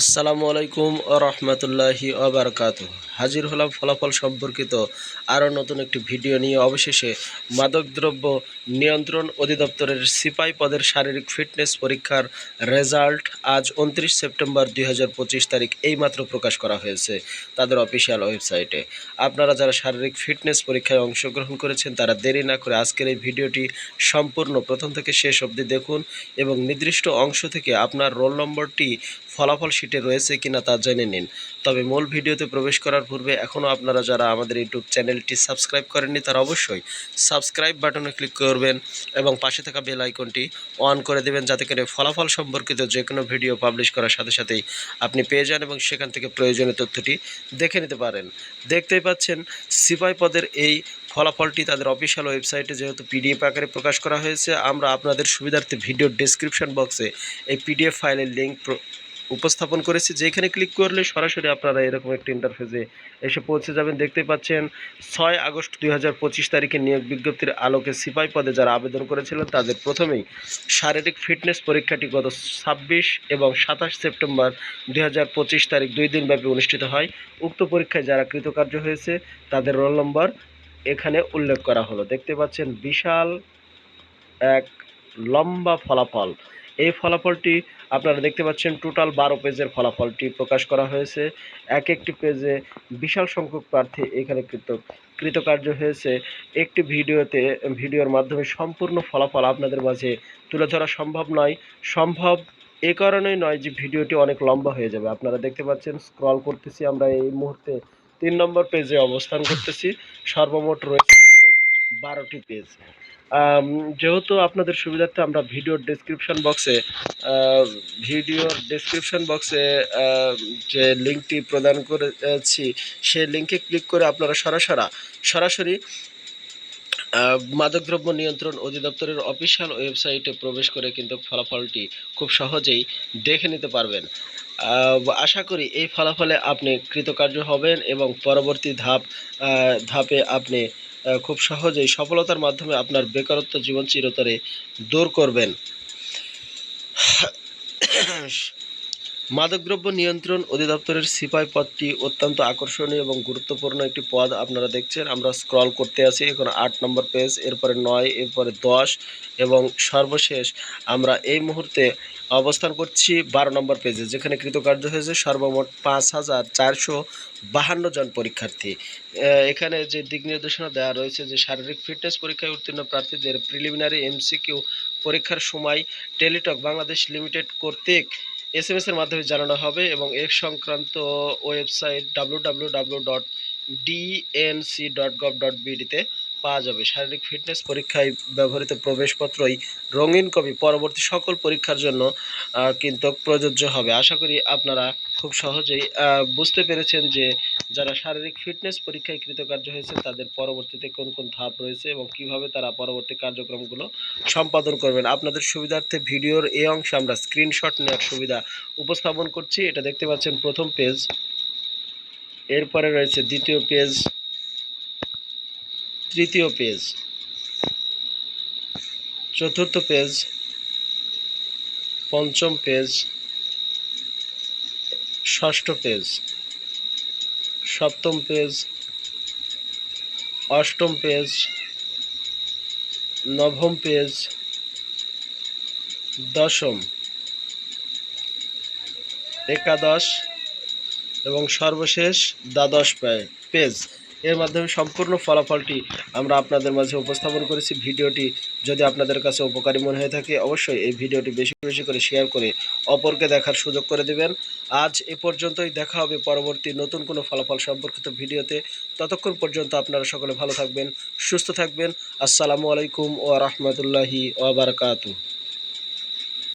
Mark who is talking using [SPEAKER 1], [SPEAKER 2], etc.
[SPEAKER 1] আসসালামু আলাইকুম ও রহমতুল্লাহি অবরকাত হাজির হলাম ফলাফল সম্পর্কিত আরও নতুন একটি ভিডিও নিয়ে। অবশেষে মাদকদ্রব্য নিয়ন্ত্রণ অধিদপ্তরের সিপাই পদের শারীরিক ফিটনেস পরীক্ষার রেজাল্ট আজ উনত্রিশ সেপ্টেম্বর দুই হাজার পঁচিশ তারিখ এইমাত্র প্রকাশ করা হয়েছে তাদের অফিসিয়াল ওয়েবসাইটে। আপনারা যারা শারীরিক ফিটনেস পরীক্ষায় অংশগ্রহণ করেছেন, তারা দেরি না করে আজকের এই ভিডিওটি সম্পূর্ণ প্রথম থেকে শেষ অবধি দেখুন এবং নির্দিষ্ট অংশ থেকে আপনার রোল নম্বরটি ফলাফল শিটে রয়েছে কিনা তা জেনে নিন। তবে মূল ভিডিওতে প্রবেশ করার পূর্বে এখনও আপনারা যারা আমাদের ইউটিউব চ্যানেলটি সাবস্ক্রাইব করেননি, তারা অবশ্যই সাবস্ক্রাইব বাটনে ক্লিক করবেন এবং পাশে থাকা বেল আইকনটি অন করে দেবেন যাতে করে ফলাফল সম্পর্কিত যে কোনো ভিডিও পাবলিশ করার সাথে সাথেই আপনি পেয়ে যান এবং সেখান থেকে প্রয়োজনীয় তথ্যটি দেখে নিতে পারেন। দেখতেই পাচ্ছেন, সিপাই পদের এই ফলাফলটি তাদের অফিসিয়াল ওয়েবসাইটে যেহেতু পিডিএফ আকারে প্রকাশ করা হয়েছে, আমরা আপনাদের সুবিধার্থে ভিডিও ডেসক্রিপশন বক্সে এই পিডিএফ ফাইলের লিঙ্ক উপস্থাপন করেছি, যেখানে ক্লিক করলে সরাসরি আপনারা এরকম একটি ইন্টারফেসে এসে পৌঁছে যাবেন। দেখতে পাচ্ছেন, ছয় আগস্ট দুই হাজার পঁচিশ তারিখে নিয়োগ বিজ্ঞপ্তির আলোকে সিপাই পদে যারা আবেদন করেছিলেন, তাদের প্রথমেই শারীরিক ফিটনেস পরীক্ষাটি গত ছাব্বিশ এবং সাতাশ সেপ্টেম্বর দুই হাজার পঁচিশ তারিখ দুই দিনব্যাপী অনুষ্ঠিত হয়। উক্ত পরীক্ষায় যারা কৃতকার্য হয়েছে, তাদের রোল নম্বর এখানে উল্লেখ করা হলো। দেখতে পাচ্ছেন, বিশাল এক লম্বা ফলাফল। এই ফলাফলটি আপনারা দেখতে পাচ্ছেন টোটাল বারো পেজের ফলাফলটি প্রকাশ করা হয়েছে। এক একটি পেজে বিশাল সংখ্যক প্রার্থী এখানে কৃত, কৃতকার্য হয়েছে। একটি ভিডিওতে, ভিডিওর মাধ্যমে সম্পূর্ণ ফলাফল আপনাদের মাঝে তুলে ধরা সম্ভব নয়। সম্ভব এ কারণেই নয় যে ভিডিওটি অনেক লম্বা হয়ে যাবে। আপনারা দেখতে পাচ্ছেন, স্ক্রল করতেছি আমরা এই মুহূর্তে। তিন নম্বর পেজে অবস্থান করতেছি। সর্বমোট রয়েছে বারোটি পেজ। যেহেতু আপনাদের সুবিধার্থে আমরা ভিডিওর ডেসক্রিপশন বক্সে ভিডিওর ডেসক্রিপশন বক্সে যে লিঙ্কটি প্রদান করেছি, সেই লিঙ্কে ক্লিক করে আপনারা সরাসরি সরাসরি মাদকদ্রব্য নিয়ন্ত্রণ অধিদপ্তরের অফিসিয়াল ওয়েবসাইটে প্রবেশ করে কিন্তু ফলাফলটি খুব সহজেই দেখে নিতে পারবেন। আশা করি এই ফলাফলে আপনি কৃতকার্য হবেন এবং পরবর্তী ধাপ ধাপে আপনি খুব সহজেই সফলতার মাধ্যমে আপনার বেকারত্ব জীবন চিরতরে দূর করবেন। মাদকদ্রব্য নিয়ন্ত্রণ অধিদপ্তরের সিপাই পদটি অত্যন্ত আকর্ষণীয় এবং গুরুত্বপূর্ণ একটি পদ আপনারা দেখছেন। আমরা স্ক্রল করতে আছি, এখন আট নম্বর পেজ এরপরে নয়, এরপরে দশ এবং সর্বশেষ আমরা এই মুহূর্তে অবস্থান করছি বারো নম্বর পেজে যেখানে কৃতকার্য হয়েছে সর্বমোট পাঁচ হাজার চারশো বাহান্ন জন পরীক্ষার্থী। এখানে যে দিক নির্দেশনা দেওয়া রয়েছে যে শারীরিক ফিটনেস পরীক্ষায় উত্তীর্ণ প্রার্থীদের প্রিলিমিনারি এমসিকিউ পরীক্ষার সময় টেলিটক বাংলাদেশ লিমিটেড কর্তৃক এস এম এর মাধ্যমে জানানো হবে এবং এর সংক্রান্ত website W W W dot DNC dot gov dot বিডিতে পাওয়া যাবে। শারীরিক ফিটনেস পরীক্ষায় ব্যবহৃত প্রবেশপত্রই রঙিন কপি। পরবর্তী সকল পরীক্ষার জন্য কিন্তু প্রযোজ্য হবে। আশা করি আপনারা খুব সহজেই বুঝতে পেরেছেন যে যারা শারীরিক ফিটনেস পরীক্ষায় কৃতকার্য হয়েছে তাদের পরবর্তীতে কোন কোন ধাপ রয়েছে এবং কীভাবে তারা পরবর্তী কার্যক্রমগুলো সম্পাদন করবেন। আপনাদের সুবিধার্থে ভিডিওর এই অংশে আমরা স্ক্রিনশট নেওয়ার সুবিধা উপস্থাপন করছি। এটা দেখতে পাচ্ছেন প্রথম পেজ এরপরে রয়েছে দ্বিতীয় পেজ তৃতীয় পেজ চতুর্থ পেজ পঞ্চম পেজ ষষ্ঠ পেজ সপ্তম পেজ অষ্টম পেজ নবম পেজ দশম, একাদশ এবং সর্বশেষ দ্বাদশ পেজ এর মাধ্যমে সম্পূর্ণ ফলাফলটি আমরা আপনাদের মাঝে উপস্থাপন করেছি। ভিডিওটি যদি আপনাদের কাছে উপকারী মনে হয়ে থাকে, অবশ্যই এই ভিডিওটি বেশি বেশি করে শেয়ার করে অপরকে দেখার সুযোগ করে দেবেন। আজ এ পর্যন্তই, দেখা হবে পরবর্তী নতুন কোনো ফলাফল সম্পর্কিত ভিডিওতে। ততক্ষণ পর্যন্ত আপনারা সকলে ভালো থাকবেন, সুস্থ থাকবেন। আসসালামু আলাইকুম ও রহমতুল্লাহি ওবরাকাতু